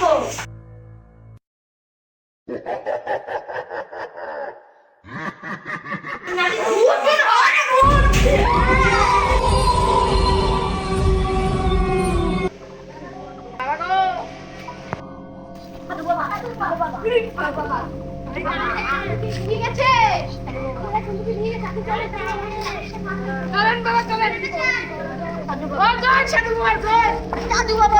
গো ঠিক আছে। চলেন বাবা চলেন সাধু বাবা সাধু বাবা।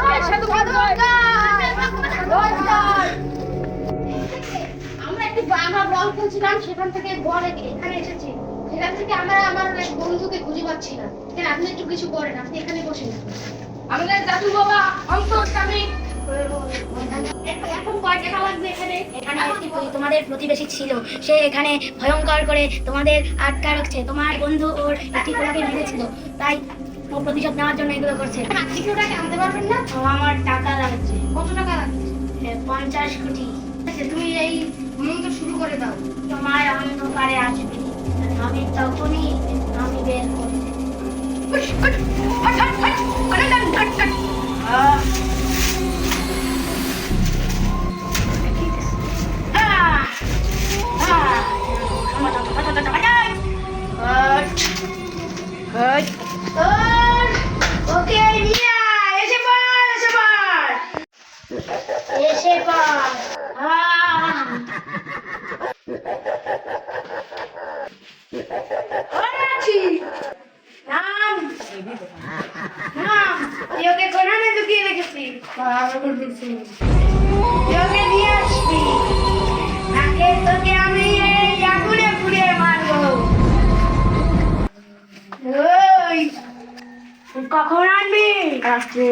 আমরা বল খেলছিলাম সেখান থেকে বল এখানে এসেছি। সেখান থেকে আমরা আমার এক বন্ধুকে খুঁজে পাচ্ছি না। এখানে আপনি একটু কিছু করেন আপনি এখানে বসে না আমাদের দাদু বাবা একটি প্র- তোমাদের প্রতিবেশী ছিল। সে এখানে ভয়ঙ্কর করে তোমাদের আটকা রাখছে। তোমার বন্ধু ওর একটি তোমাকে মেরেছিল। তাই ও প্রতিশোধ নেওয়ার জন্য এগুলো করছে। কিছু টাকা আনতে পারবেন না? আমার টাকা লাগছে। কত টাকা লাগবে এ, পঞ্চাশ কোটি আচ্ছা তুমি এই মন্ত্র শুরু করে দাও। তোমার অন্ধকারে আসবে। আমি তখনই আমি বের ওকে এসে পড় এসে পড়। এসে পর আহ! ওরে আছি নাম নাম তুই ওকে কোনানে লুকিয়ে নিয়ে আসবি নাকে তোকে আমি এই আগুনে পুড়িয়ে মারবো। কখন আনবি? আজকে